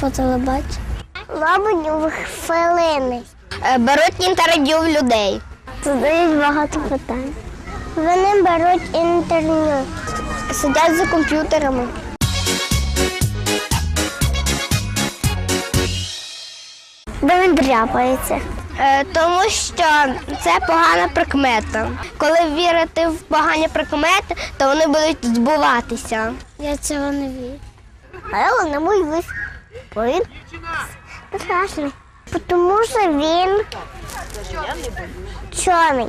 по телебаченню. Мабуть, хвилини. Е, Беруть інтерв'ю в людей. Задають багато питань. Вони беруть інтерв'ю. Сидять за комп'ютерами. Де він дряпається. Е, Тому що це погана прикмета. Коли вірити в погані прикмети, то вони будуть збуватися. Я цього не вірю. А я не боюсь. Бо він страшний. Тому що він чорний.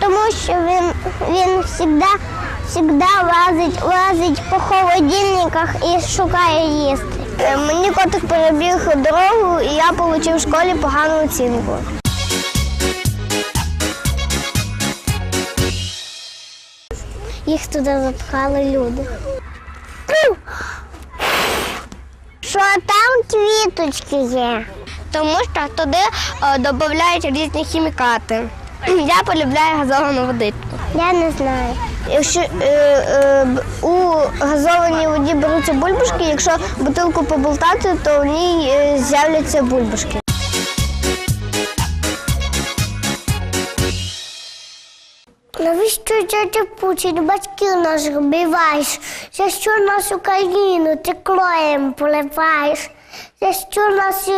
Тому що він, він завжди, завжди лазить, лазить по холодильниках і шукає їсти. Е, Мені котик перебіг дорогу, і я отримав в школі погану оцінку. Їх туди запхали люди. Там квіточки є? Тому що туди е, додають різні хімікати. Я полюбляю газовану водичку. Я не знаю. Якщо е, е, у газованій воді беруться бульбашки, якщо бутилку поболтати, то в ній е, з'являться бульбашки. Навіщо дядя Путін батьків наших вбиваєш? За що нашу країну ти кроєм поливаєш? За що наші,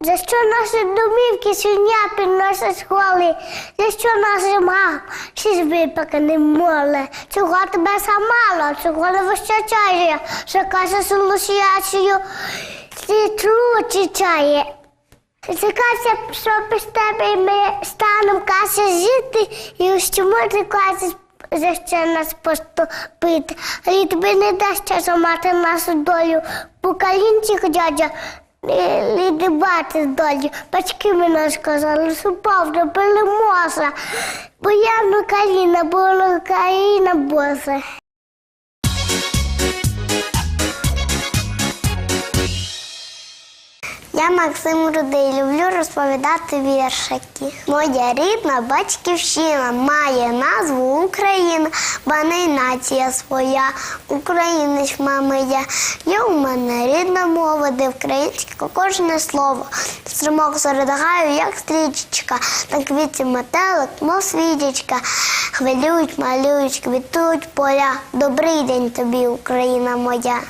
за що наші домівки свиня підносять школи? За що наша мама всі випекане моле? Чого тебе замало? Чого не вистачає? Що каже солосіацію? Світлу читає. Закажся, що без тебе ми станом каже жити, і чому ти кажеш, за що нас поступити. Але тобі не дасть зламати нашу долю. По калінчик дядя не не бати долю. Батьки мені сказали, що правда перемога. Бо я на коліна, була країна Божа. Я Максим Рудий, люблю розповідати віршики. Моя рідна батьківщина має назву Україна, бо не нація своя. Українець мами я. Є у мене рідна мова, де українське кожне слово. Стримок серед як стрічечка, на квітці метелик, мов свічечка. Хвилюють, малюють, квітують поля. Добрий день тобі, Україна моя.